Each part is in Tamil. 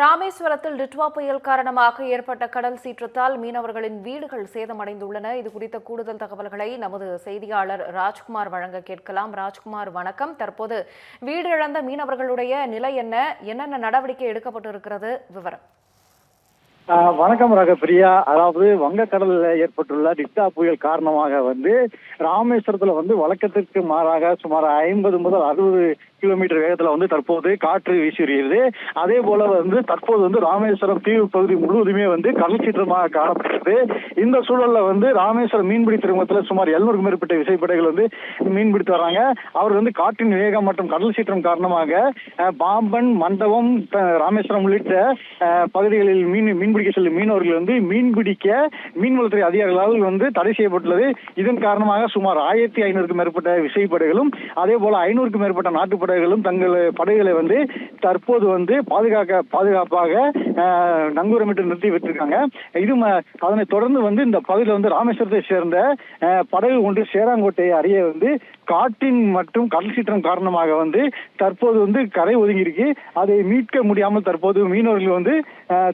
ராமேஸ்வரத்தில் டிட்வா புயல் காரணமாக ஏற்பட்ட கடல் சீற்றத்தால் மீனவர்களின் வீடுகள் சேதமடைந்துள்ளன. இது குறித்த கூடுதல் தகவல்களை நமது செய்தியாளர் ராஜ்குமார் வழங்க கேட்கலாம். ராஜ்குமார் வணக்கம். தற்போது வீடு இழந்த மீனவர்களுடைய நிலை என்ன? என்னென்ன நடவடிக்கை எடுக்கப்பட்டிருக்கிறது? விவரம். வணக்கம் ரகப்பிரியா. அதாவது வங்கக்கடலில் ஏற்பட்டுள்ள டிக்டா புயல் காரணமாக வந்து ராமேஸ்வரத்துல வந்து வழக்கத்திற்கு மாறாக சுமார் ஐம்பது முதல் அறுபது கிலோமீட்டர் வேகத்துல வந்து தற்போது காற்று வீசி வருகிறது அதே போல வந்து தற்போது வந்து ராமேஸ்வரம் தீவு பகுதி முழுவதுமே வந்து கடல் சீற்றமாக காணப்படுகிறது இந்த சூழல்ல வந்து ராமேஸ்வரம் மீன்பிடி துறைமுகத்துல சுமார் எழுநூறுக்கும் மேற்பட்ட விசைப்படைகள் வந்து மீன்பிடித்து வராங்க. அவர் வந்து காற்றின் வேகம் மற்றும் கடல் சீற்றம் காரணமாக பாம்பன் மண்டபம் ராமேஸ்வரம் உள்ளிட்ட பகுதிகளில் மீன் மீன் பிடிக்க செல்லும் மீனவர்கள் வந்து மீன் பிடிக்க மீன்வளத்துறை அதிகாரிகளால் வந்து தடை செய்யப்பட்டுள்ளது. இதன் காரணமாக சுமார் ஆயிரத்தி ஐநூறுக்கும் மேற்பட்ட விசைப்படைகளும் அதே போல ஐநூறுக்கும் மேற்பட்ட நாட்டு படைகளும் தங்கள் படைகளை வந்து தற்போது வந்து பாதுகாக்க பாதுகாப்பாக நங்கூரமிட்டு நிறுத்தி விட்டுருக்காங்க இது ம- அதனைத் தொடர்ந்து வந்து இந்த பகுதியில் வந்து ராமேஸ்வரத்தை சேர்ந்த படகு ஒன்று சேராங்கோட்டை அறிய வந்து காற்றின் மற்றும் கடல் சீற்றம் காரணமாக வந்து தற்போது வந்து கரை ஒதுங்கியிருக்கு. அதை மீட்க முடியாமல் தற்போது மீனவர்கள் வந்து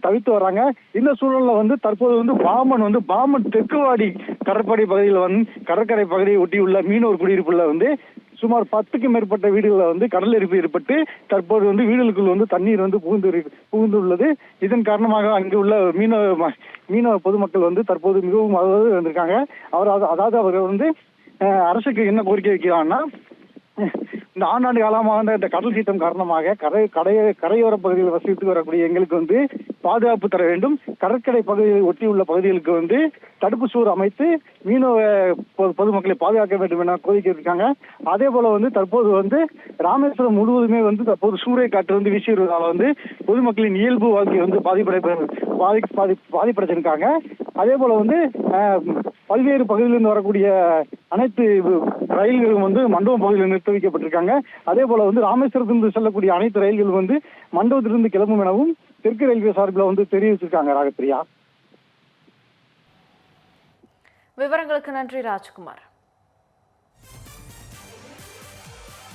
தவித்து வராங்க. இந்த சூழல்ல வந்து தற்போது வந்து பாம்பன் வந்து பாம்பன் தெற்குவாடி கடற்படை பகுதியில் வந்து கடற்கரை பகுதியை ஒட்டியுள்ள மீனவர் குடியிருப்புல வந்து சுமார் பத்துக்கும் மேற்பட்ட வீடுகளில் வந்து கடல் எரிப்பு ஏற்பட்டு தற்போது வந்து வீடுகளுக்குள் வந்து தண்ணீர் வந்து புகுந்து புகுந்துள்ளது. இதன் காரணமாக அங்கு உள்ள மீனவ ம- மீனவ பொதுமக்கள் வந்து தற்போது மிகவும் அதாவது வந்திருக்காங்க. அவர் அதாவது அவர் வந்து அரசுக்கு என்ன கோரிக்கை வைக்கிறாங்கன்னா இந்த ஆண்டாண்டு காலமாக இந்த கடல் சீற்றம் காரணமாக கரை கடைய கரையோர பகுதியில் வசித்து வரக்கூடிய எங்களுக்கு வந்து பாதுகாப்பு தர வேண்டும். கடற்கரை பகுதியை ஒட்டியுள்ள பகுதிகளுக்கு வந்து தடுப்பு சுவர் அமைத்து மீனவ பொதுமக்களை பாதுகாக்க வேண்டும் என கோரிக்கை இருக்காங்க அதே போல வந்து தற்போது வந்து ராமேஸ்வரம் முழுவதுமே வந்து தற்போது சூறை காற்று வந்து வீசி வருவதால் வந்து பொதுமக்களின் இயல்பு வாழ்க்கை வந்து பாதிப்படை பாதி பாதி பாதிப்படைச்சிருக்காங்க அதே போல வந்து பல்வேறு பகுதியிலிருந்து வரக்கூடிய அனைத்து ரயில்களும் வந்து மண்டபம் பகுதியில் நிறுத்தி வைக்கப்பட்டிருக்காங்க அதே போல வந்து ராமேஸ்வரத்திலிருந்து செல்லக்கூடிய அனைத்து ரயில்களும் வந்து மண்டபத்திலிருந்து கிளம்பும் எனவும் தெற்கு ரயில்வே சார்பில் வந்து தெரிவிச்சிருக்காங்க ராகப்பிரியா. விவரங்களுக்கு நன்றி ராஜ்குமார்.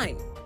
nine.